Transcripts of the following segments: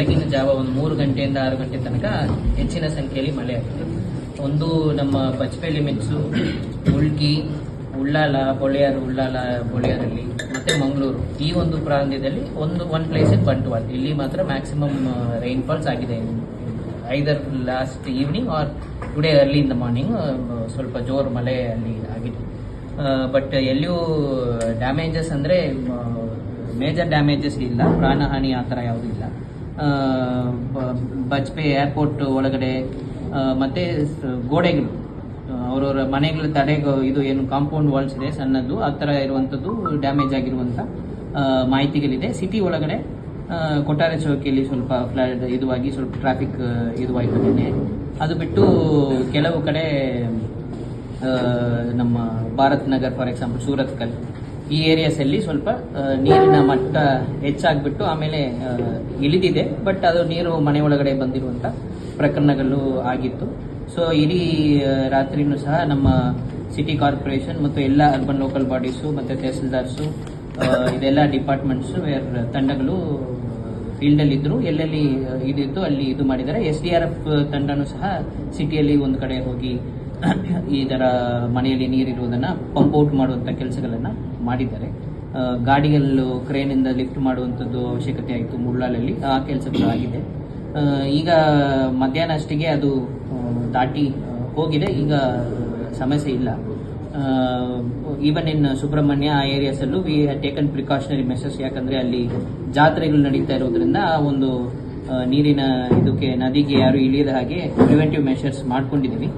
ಬೆಳಗಿನ ಜಾವ ಒಂದು ಮೂರು ಗಂಟೆಯಿಂದ ಆರು ಗಂಟೆ ತನಕ ಹೆಚ್ಚಿನ ಸಂಖ್ಯೆಯಲ್ಲಿ ಮಳೆ ಆಗಿದೆ ಒಂದು ನಮ್ಮ ಬಚ್ಪೆ ಮೆಚ್ಚು ಉಳ್ಗಿ ಉಳ್ಳಾಲ, ಬೊಳೆಯಾರು, ಉಳ್ಳಾಲ, ಬೊಳೆಯಾರಲ್ಲಿ ಮತ್ತೆ ಮಂಗಳೂರು ಈ ಒಂದು ಪ್ರಾಂತ್ಯದಲ್ಲಿ ಒಂದು ಒನ್ ಪ್ಲೇಸ್ ಇನ್ ಬಂಟ್ವಾಲ್ ಇಲ್ಲಿ ಮಾತ್ರ ಮ್ಯಾಕ್ಸಿಮಮ್ ರೈನ್ಫಾಲ್ಸ್ ಆಗಿದೆ. Either last evening or today early in the morning ಸ್ವಲ್ಪ ಜೋರು ಮಳೆ ಅಲ್ಲಿ ಆಗಿದೆ. ಬಟ್ ಎಲ್ಲಿಯೂ ಡ್ಯಾಮೇಜಸ್ ಅಂದರೆ ಮೇಜರ್ ಡ್ಯಾಮೇಜಸ್ ಇಲ್ಲ. ಪ್ರಾಣಹಾನಿ ಆ ಥರ ಯಾವುದೂ ಇಲ್ಲ. ಬಜ್ಪೆ ಏರ್ಪೋರ್ಟ್ ಒಳಗಡೆ ಮತ್ತೆ ಗೋಡೆಗಳು. ಅವರವರ ಮನೆಗಳ ತಡೆ ಇದು ಏನು ಕಾಂಪೌಂಡ್ ವಾಲ್ಸ್ ಇದೆ ಸಣ್ಣದು ಆ ಥರ ಇರುವಂಥದ್ದು ಡ್ಯಾಮೇಜ್ ಆಗಿರುವಂಥ ಮಾಹಿತಿಗಳಿದೆ. ಸಿಟಿ ಒಳಗಡೆ ಕೊಟ್ಟಾರೆ ಚೌಕಿಯಲ್ಲಿ ಸ್ವಲ್ಪ ಫ್ಲಡ್ ಇದುವಾಗಿ ಸ್ವಲ್ಪ ಟ್ರಾಫಿಕ್ ಇದುವಾಯಿತು ನಿನ್ನೆ ಅದು ಬಿಟ್ಟು ಕೆಲವು ಕಡೆ ನಮ್ಮ ಭಾರತ್ ನಗರ್ ಫಾರ್ ಎಕ್ಸಾಂಪಲ್ ಸೂರತ್ಕಲ್ ಈ ಏರಿಯಾಸಲ್ಲಿ ಸ್ವಲ್ಪ ನೀರಿನ ಮಟ್ಟ ಹೆಚ್ಚಾಗ್ಬಿಟ್ಟು ಆಮೇಲೆ ಇಳಿದಿದೆ. ಬಟ್ ಅದು ನೀರು ಮನೆ ಒಳಗಡೆ ಬಂದಿರುವಂತ ಪ್ರಕರಣಗಳು ಆಗಿತ್ತು. ಸೊ ಇಡೀ ರಾತ್ರಿನೂ ಸಹ ನಮ್ಮ ಸಿಟಿ ಕಾರ್ಪೊರೇಷನ್ ಮತ್ತು ಎಲ್ಲ ಅರ್ಬನ್ ಲೋಕಲ್ ಬಾಡೀಸು ಮತ್ತು ತಹಸೀಲ್ದಾರ್ಸು ಇದೆಲ್ಲ ಡಿಪಾರ್ಟ್ಮೆಂಟ್ಸ್ ವೇರ್ ತಂಡಗಳು ಫೀಲ್ಡಲ್ಲಿ ಇದ್ರು ಎಲ್ಲೆಲ್ಲಿ ಇದಿತ್ತು ಅಲ್ಲಿ ಇದು ಮಾಡಿದ್ದಾರೆ. ಎಸ್ ಡಿ ಆರ್ ಎಫ್ ತಂಡನೂ ಸಹ ಸಿಟಿಯಲ್ಲಿ ಒಂದು ಕಡೆ ಹೋಗಿ ಥರ ಮನೆಯಲ್ಲಿ ನೀರಿರುವುದನ್ನು ಪಂಪ್ ಔಟ್ ಮಾಡುವಂಥ ಕೆಲಸಗಳನ್ನು ಮಾಡಿದ್ದಾರೆ. ಗಾಡಿಯಲ್ಲೂ ಕ್ರೇನಿಂದ ಲಿಫ್ಟ್ ಮಾಡುವಂಥದ್ದು ಅವಶ್ಯಕತೆ ಆಯಿತು ಮುಳ್ಳಾಲಲ್ಲಿ, ಆ ಕೆಲಸಗಳು ಆಗಿದೆ. ಈಗ ಮಧ್ಯಾಹ್ನ ಅಷ್ಟಿಗೆ ಅದು ದಾಟಿ ಹೋಗಿದೆ. ಈಗ ಸಮಸ್ಯೆ ಇಲ್ಲ. ಈವನ್ ಇನ್ ಸುಬ್ರಹ್ಮಣ್ಯ ಆ ಏರಿಯಾಸಲ್ಲೂ we have taken precautionary measures ಯಾಕಂದರೆ ಅಲ್ಲಿ ಜಾತ್ರೆಗಳು ನಡೀತಾ ಇರೋದ್ರಿಂದ ಆ ಒಂದು ನೀರಿನ ಇದಕ್ಕೆ ನದಿಗೆ ಯಾರು ಇಳಿಯದ ಹಾಗೆ ಪ್ರಿವೆಂಟಿವ್ ಮೆಷರ್ಸ್ ಮಾಡ್ಕೊಂಡಿದ್ದೀವಿ.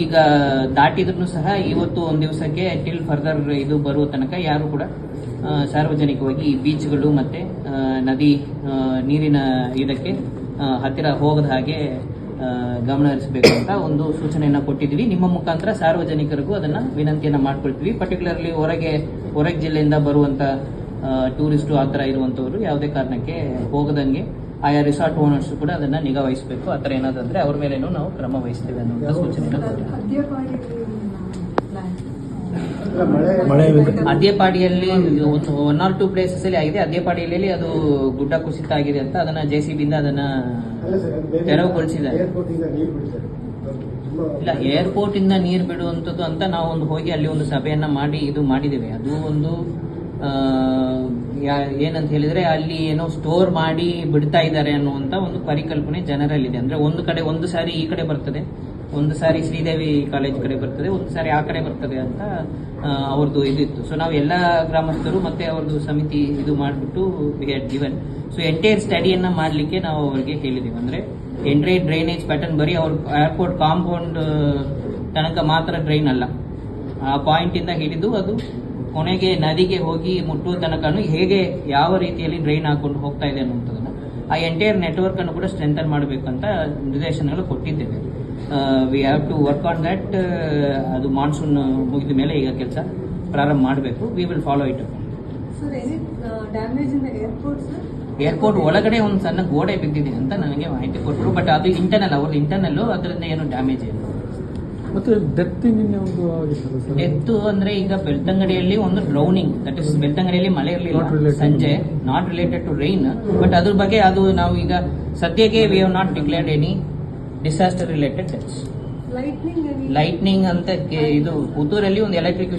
ಈಗ ದಾಟಿದ್ರು ಸಹ ಇವತ್ತು ಒಂದು ದಿವಸಕ್ಕೆ ಟಿಲ್ ಫರ್ದರ್ ಇದು ಬರುವ ತನಕ ಯಾರು ಕೂಡ ಸಾರ್ವಜನಿಕವಾಗಿ ಬೀಚ್ಗಳು ಮತ್ತೆ ನದಿ ನೀರಿನ ಇದಕ್ಕೆ ಹತ್ತಿರ ಹೋಗದ ಹಾಗೆ ಗಮನ ಹರಿಸಬೇಕು ಅಂತ ಒಂದು ಸೂಚನೆಯನ್ನ ಕೊಟ್ಟಿದ್ವಿ ನಿಮ್ಮ ಮುಖಾಂತರ ಸಾರ್ವಜನಿಕರಿಗೂ ಅದನ್ನ ವಿನಂತಿಯನ್ನ ಮಾಡ್ಕೊಳ್ತೀವಿ. ಪರ್ಟಿಕ್ಯುಲರ್ಲಿ ಹೊರಗೆ ಹೊರಗೆ ಜಿಲ್ಲೆಯಿಂದ ಬರುವಂತ ಟೂರಿಸ್ಟು ಆ ಥರ ಇರುವಂತವರು ಯಾವುದೇ ಕಾರಣಕ್ಕೆ ಹೋಗದಂಗೆ ಆಯಾ ರಿಸಾರ್ಟ್ ಓನರ್ಸ್ ಕೂಡ ಅದನ್ನ ನಿಗಾ ವಹಿಸಬೇಕು. ಆ ಥರ ಏನಾದಂದ್ರೆ ಅವ್ರ ಮೇಲೇನು ನಾವು ಕ್ರಮ ವಹಿಸ್ತೇವೆ ಅನ್ನುವಂಥ ಸೂಚನೆ ಅದೇಪಾಡಿಯಲ್ಲಿ ಒಂದು ಒನ್ ಆರ್ ಟೂ ಪ್ಲೇಸಸ್ ಅಲ್ಲಿ ಆಗಿದೆ. ಅದೇಪಾಡಿಯಲ್ಲಿ ಅದು ಗುಡ್ಡ ಕುಸಿತ ಆಗಿದೆ ಅಂತ ಅದನ್ನ ಜೆ ಸಿ ಬಿಂದ ಅದನ್ನ ತೆರವುಗೊಳಿಸಿದ್ದಾರೆ. ಇಲ್ಲ ಏರ್ಪೋರ್ಟ್ ಇಂದ ನೀರು ಬಿಡುವಂಥದ್ದು ಅಂತ ನಾವು ಒಂದು ಹೋಗಿ ಅಲ್ಲಿ ಒಂದು ಸಭೆಯನ್ನ ಮಾಡಿ ಇದು ಮಾಡಿದ್ದೇವೆ. ಅದು ಒಂದು ಏನಂತ ಹೇಳಿದ್ರೆ ಅಲ್ಲಿ ಏನೋ ಸ್ಟೋರ್ ಮಾಡಿ ಬಿಡ್ತಾ ಇದ್ದಾರೆ ಅನ್ನುವಂತ ಒಂದು ಪರಿಕಲ್ಪನೆ ಜನರಲ್ಲಿದೆ. ಅಂದ್ರೆ ಒಂದು ಕಡೆ, ಒಂದು ಸಾರಿ ಈ ಕಡೆ ಬರ್ತದೆ, ಒಂದು ಸಾರಿ ಶ್ರೀದೇವಿ ಕಾಲೇಜ್ ಕಡೆ ಬರ್ತದೆ, ಒಂದು ಸಾರಿ ಆ ಕಡೆ ಬರ್ತದೆ ಅಂತ ಅವ್ರದ್ದು ಇದಿತ್ತು. ಸೊ ನಾವು ಎಲ್ಲ ಗ್ರಾಮಸ್ಥರು ಮತ್ತೆ ಅವ್ರದ್ದು ಸಮಿತಿ ಇದು ಮಾಡಿಬಿಟ್ಟು we had given so entire ಸ್ಟಡಿಯನ್ನ ಮಾಡಲಿಕ್ಕೆ ನಾವು ಅವರಿಗೆ ಹೇಳಿದೀವಿ. ಅಂದ್ರೆ ಎಂಟ್ರೈ ಡ್ರೈನೇಜ್ ಪ್ಯಾಟರ್ನ್ ಬರೀ ಅವ್ರ ಏರ್ಪೋರ್ಟ್ ಕಾಂಪೌಂಡ್ ತನಕ ಮಾತ್ರ ಡ್ರೈನ್ ಅಲ್ಲ. ಆ ಪಾಯಿಂಟ್ ಇಂದ ಹಿಡಿದು ಅದು ಕೊನೆಗೆ ನದಿಗೆ ಹೋಗಿ ಮುಟ್ಟುವ ತನಕನು ಹೇಗೆ ಯಾವ ರೀತಿಯಲ್ಲಿ ಡ್ರೈನ್ ಹಾಕೊಂಡು ಹೋಗ್ತಾ ಇದೆ ಅನ್ನುವಂಥದ್ದನ್ನು ಆ ಎಂಟೈರ್ ನೆಟ್ವರ್ಕ್ ಅನ್ನು ಕೂಡ ಸ್ಟ್ರೆಂಥನ್ ಮಾಡಬೇಕಂತ ನಿರ್ದೇಶನಗಳು ಕೊಟ್ಟಿದ್ದೇವೆ. We have to work on that ಅದು ಮಾನ್ಸೂನ್ ಮುಗಿದ ಮೇಲೆ ಈಗ ಕೆಲಸ ಪ್ರಾರಂಭ ಮಾಡಬೇಕು. We will follow it airport ಒಳಗಡೆ ಒಂದು ಸಣ್ಣ ಗೋಡೆ ಬಿದ್ದಿದೆ ಅಂತ ನನಗೆ ಮಾಹಿತಿ ಕೊಟ್ಟರು ಬಟ್ ಅದು ಇಂಟರ್ನಲ್ ಅವ್ರದ್ದು ಇಂಟರ್ನಲ್ ಅದರಿಂದ ಏನು ಡ್ಯಾಮೇಜ್ ಇಲ್ಲ. ಮತ್ತೆ ಡೆತ್ ನಿನ್ನೆ ಒಂದು ಆಗಿತ್ತಲ್ಲ ಸರ್? ಡೆತ್ ಅಂದ್ರೆ ಈಗ ಬೆಳ್ತಂಗಡಿಯಲ್ಲಿ ಒಂದು ಡ್ರೌನಿಂಗ್ ದಟ್ ಇಸ್ ಬೆಳ್ತಂಗಡಿಯಲ್ಲಿ ಮಳೆ ಇರಲಿಲ್ಲ ಸಂಜೆ not related to rain but ಅದ್ರ ಬಗ್ಗೆ ಅದು ನಾವು ಈಗ ಸದ್ಯಕ್ಕೆ we have not declared any disaster related deaths? Lightning ಅಂತ ಕೆ- ಇದು ಪುತ್ತೂರಲ್ಲಿ ಒಂದು ಎಲೆಕ್ಟ್ರಿಕ್